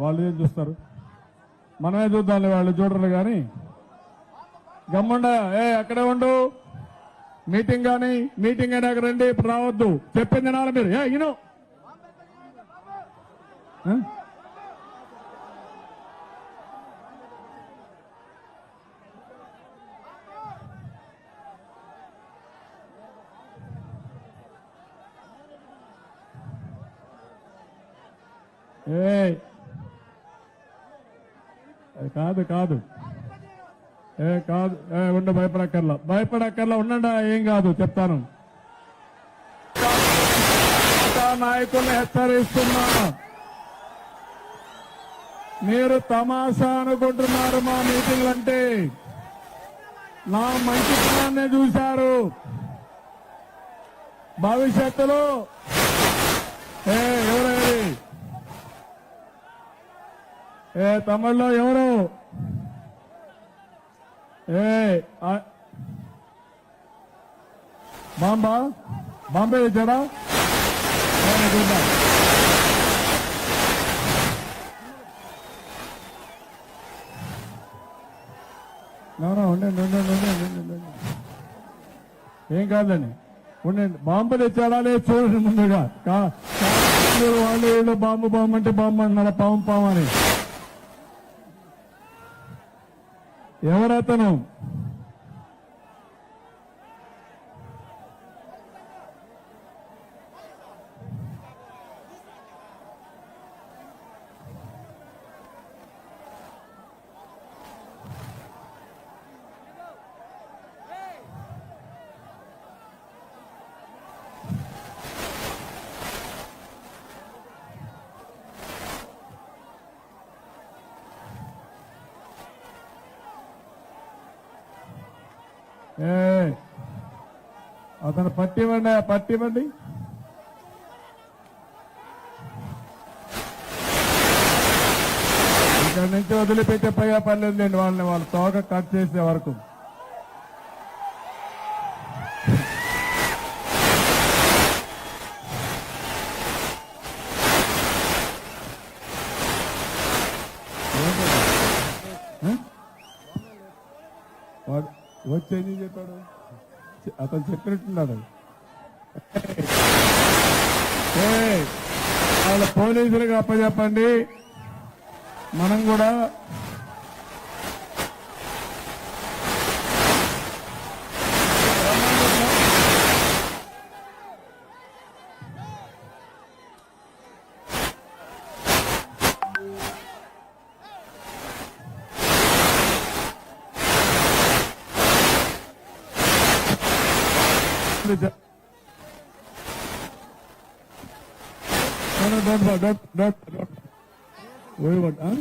వాళ్ళు ఏం చూస్తారు? మనమే చూద్దాంలే వాళ్ళు చూడరు కానీ. గమ్ముండ ఏ అక్కడే ఉండు. మీటింగ్ కానీ మీటింగ్ అయినాక రండి ఇప్పుడు రావద్దు. చెప్పింది నాన్న మీరు. ఏ ఇను. ఏ కాదు కాదు. ఏ కాదు. ఏ ఉండ భయపడక్కర్లా. భయపడక్కర్లా ఉండండి ఏం కాదు చెప్తాను. నాయకుల్ని హెచ్చరిస్తున్నా. మీరు తమాషా అనుకుంటున్నారు మా మీటింగ్లు అంటే నా మంచితనాన్ని చూశారు. భవిష్యత్తులో ఏ ఎవరేది ఏ తమ్ముళ్ళు ఎవరు? ఏ ఆ- బాంబా? బాంబే తెచ్చాడా ఉండండి ఉండండి ఉండండి ఏం కాదండి. ఉండండి. బాంబు తెచ్చాడా లేదు చూడండి ముందుగా. వాళ్ళు వీళ్ళు బాంబు బాంబు అంటే బాంబు అంటున్నారా? పాము పాము అని. ఎవరతను అతను పట్టివ్వండి ఆ పట్టివ్వండి. ఇక్కడి నుంచి వదిలిపెట్టే పోయే పర్లేదు లేండి వాళ్ళని వాళ్ళ తోక కట్ చేసే వరకు. వాడు వచ్చి ఏం చెప్పాడు అతను చెప్పినట్టున్నాడు. వాళ్ళ పోలీసులకు అప్పచెప్పండి. మనం కూడా No, no, don't, don't, don't, don't. Wait, what, huh?